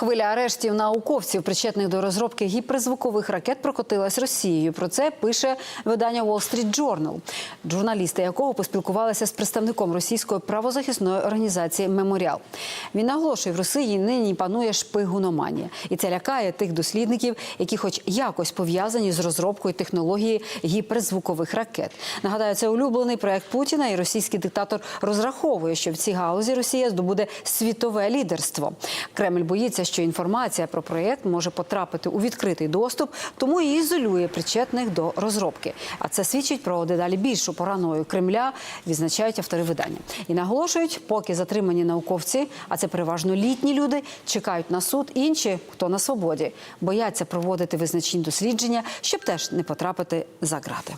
Хвиля арештів науковців, причетних до розробки гіперзвукових ракет, прокотилась Росією. Про це пише видання Wall Street Journal, журналісти якого поспілкувалися з представником російської правозахисної організації Меморіал. Він наголошує, в Росії нині панує шпигуноманія, і це лякає тих дослідників, які, хоч якось пов'язані з розробкою технології гіперзвукових ракет. Нагадаю, це улюблений проект Путіна, і російський диктатор розраховує, що в цій галузі Росія здобуде світове лідерство. Кремль боїться, що інформація про проєкт може потрапити у відкритий доступ, тому і ізолює причетних до розробки. А це свідчить про дедалі більшу параною Кремля, відзначають автори видання. І наголошують, поки затримані науковці, а це переважно літні люди, чекають на суд. Інші, хто на свободі, бояться проводити визначні дослідження, щоб теж не потрапити за грати.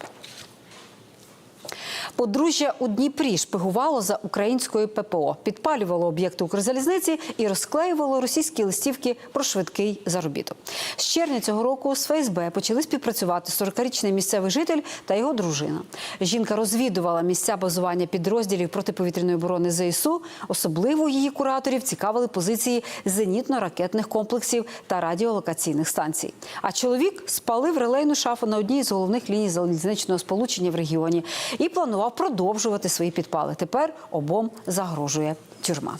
Подружжя у Дніпрі шпигувало за українською ППО, підпалювало об'єкти Укрзалізниці і розклеювало російські листівки про швидкий заробіток. З червня цього року з ФСБ почали співпрацювати 40-річний місцевий житель та його дружина. Жінка розвідувала місця базування підрозділів протиповітряної оборони ЗСУ. Особливо її кураторів цікавили позиції зенітно-ракетних комплексів та радіолокаційних станцій. А чоловік спалив релейну шафу на одній з головних ліній залізничного сполучення в регіоні і планував продовжувати свої підпали. Тепер обом загрожує тюрма.